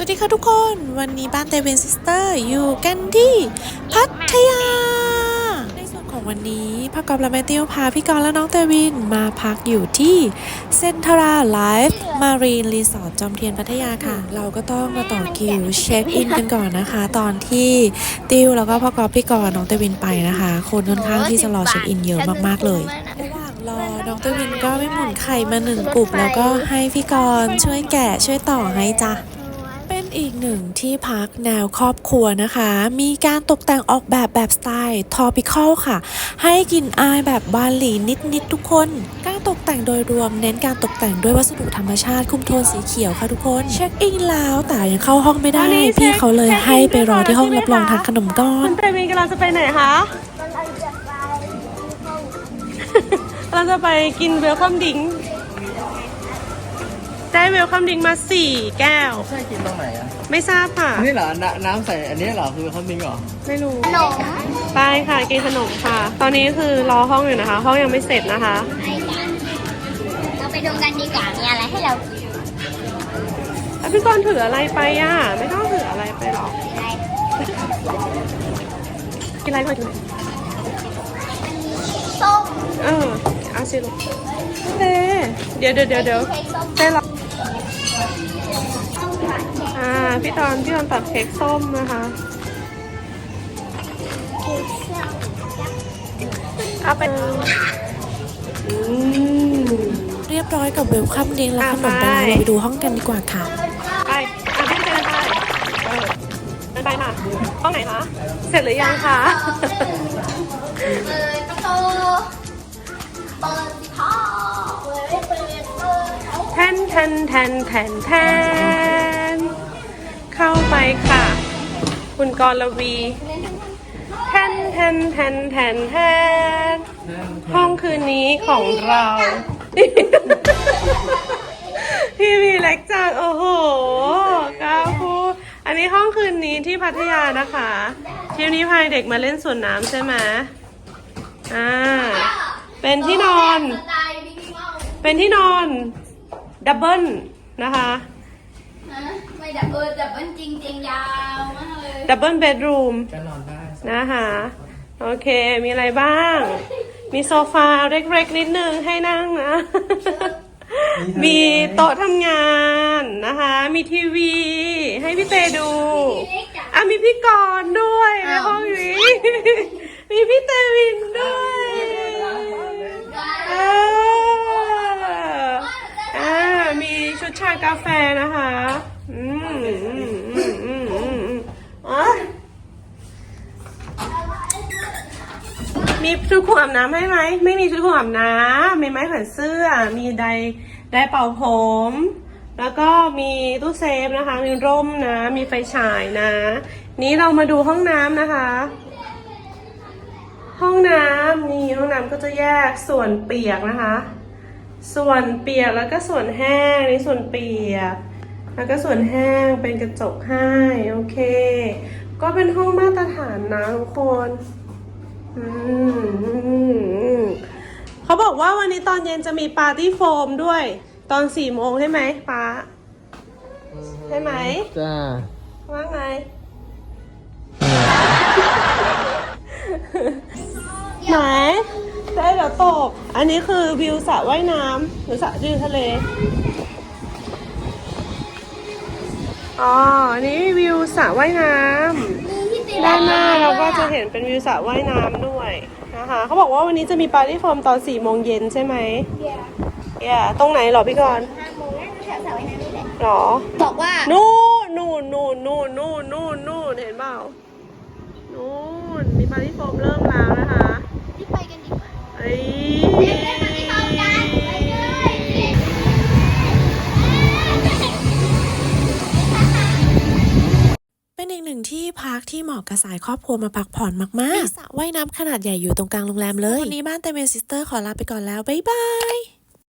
สวัสดีค่ะทุกคน วันนี้บ้านเตเวนซิสเตอร์อยู่กันที่พัทยา ในส่วนของวันนี้พ่อกอบและแมตติวพาพี่กรณ์และน้องเตวินมาพักอยู่ที่เซนทราไลฟ์มารีนรีสอร์ทจอมเทียนพัทยาค่ะ เราก็ต้องมาต่อคิวเช็คอินกันก่อนนะคะ ตอนที่ติวแล้วก็พ่อกอบพี่กรณ์น้องเตวินไปนะคะ คนค่อนข้างที่จะรอเช็คอินเยอะมากๆเลยระหว่างรอน้องเตวินก็ไม่หมุนไข่มาหนึ่งกลุ่มแล้วก็ให้พี่กรณ์ช่วยแกะช่วยต่อให้จ้ะ อีกหนึ่งที่พักแนวครอบครัวนะคะ มีการตกแต่งออกแบบแบบสไตล์ทอปิคอลค่ะ ให้กลิ่นอายแบบบาหลีนิดๆทุกคน การตกแต่งโดยรวมเน้นการตกแต่งด้วยวัสดุธรรมชาติคุมโทนสีเขียวค่ะทุกคน เช็คอินแล้วแต่ยังเข้าห้องไม่ได้วันนี้เช็คพี่เขาเลยเช็คอินให้ไปรอที่ห้องใช่ไหมรับรองคะทานขนมก้อนคุณเตวินกำลังจะไปไหนคะกำลังจะไปกินเวลคัมดิง ได้เวลคัมดิงมาสี่แก้ว ใช่กินตรงไหนอะไม่ทราบค่ะ นี่เหรอน้ำน้ำใส่อันนี้เหรอคือเขามิงเหรอไม่รู้ ขนมไปค่ะ กินขนมค่ะ ตอนนี้คือรอห้องอยู่นะคะ ห้องยังไม่เสร็จนะคะ ไอ้กันเราไปดูกันดีกว่ามีอะไรให้เรากินแล้วพี่กรณ์ถืออะไรไปอะ ไม่ต้องถืออะไรไปหรอก อะไรกินอะไรก่อนกินอะไรส้มเออ เอาสิลูกเต้เดี๋ยวเดี๋ยวเดี๋ยวเดี๋ยวเค้กส้มเต้รออ่าพี่ตอนพี่ตอนตัดเค้กส้มนะคะเค้กส้มเอาไปอืมเรียบร้อยกับเวลคัมดิ้งและขนมไปอะแล้วไปเราไปดูห้องกันดีกว่าค่ะ ไปอะพี่เดินไปเออเดินไปค่ะห้องไหนคะ เสร็จหรือยังคะ เปิดท่อเปิดเปิดเปิดเอาแทนแทนแทนแทนแทนเข้าไปค่ะ คุณกรวีแทนแทนแทนแทนแทนห้องคืนนี้ของเรา พี่มีเล็กจังโอ้โหก้าพูอันนี้ห้องคืนนี้ที่พัทยานะคะทริปนี้พายเด็กมาเล่นสวนน้ำใช่ไหมอ่า เป็นที่นอน สไตล์บิ๊กเมาส์เป็นที่นอนดับเบิลนะคะนะไม่ดับเบิลดับเบิลจริงจริงๆยาวมากเลยดับเบิลเบดรูมก็นอนได้นะคะโอเคมีอะไรบ้าง มีโซฟาเล็กๆนิดนึงให้นั่งนะ มีโต๊ะทำงานนะคะ มีทีวี ให้พี่เตดูอะมีพี่กรณ์ด้วยในห้องนี้ มีพี่เตวินด้วยเอออ่ามีชุดชากาแฟนะคะ อืมอืมอืมอืมอืมอืมอ๋อ มีชุดคลุมอาบน้ำให้ไหม ไม่มีชุดคลุมอาบน้ำมีไม้แขวนเสื้อ มีไดไดร์เป่าผม แล้วก็มีตู้เซฟนะคะ มีร่มนะ มีไฟฉายนะ นี้เรามาดูห้องน้ำนะคะ ห้องน้ำนี่ห้องน้ำก็จะแยกส่วนเปียกนะคะ ส่วนเปียกแล้วก็ส่วนแห้งนี่ส่วนเปียก แล้วก็ส่วนแห้งเป็นกระจกให้โอเค ก็เป็นห้องมาตรฐานนะทุกคน เขาบอกว่าวันนี้ตอนเย็นจะมีปาร์ตี้โฟมด้วย ตอนสี่โมงใช่ไหมป้าใช่ไหมจ้าว่าไงไหนได้เดี๋ยวตก อันนี้คือวิวสระว่ายน้ำหรือสระวิวทะเล อ๋ออันนี้วิวสระว่ายน้ำ ด้านหน้าเราก็จะเห็นเป็นวิวสระว่ายน้ำด้วยนะคะเขาบอกว่าวันนี้จะมีปาร์ตี้โฟมตอน4โมงเย็นใช่ไหมเย่ตรงไหนเหรอพี่กรณ์ห้าโมงแล้วแถวสระว่ายน้ำนี่แหละหรอ บอกว่า นู่นนู่นนู่นนู่นนู่นนู่นนู่นเห็นเปล่า นู่นมีปาร์ตี้โฟมเริ่มแล้วนะคะรีบไปกันดีกว่าเอ้ย เป็นอีกหนึ่งที่พักที่เหมาะกับสายครอบครัวมาพักผ่อนมากๆมีสระว่ายน้ำขนาดใหญ่อยู่ตรงกลางโรงแรมเลยวันนี้บ้านเตเมนซิสเตอร์ขอลาไปก่อนแล้ว บ๊ายบาย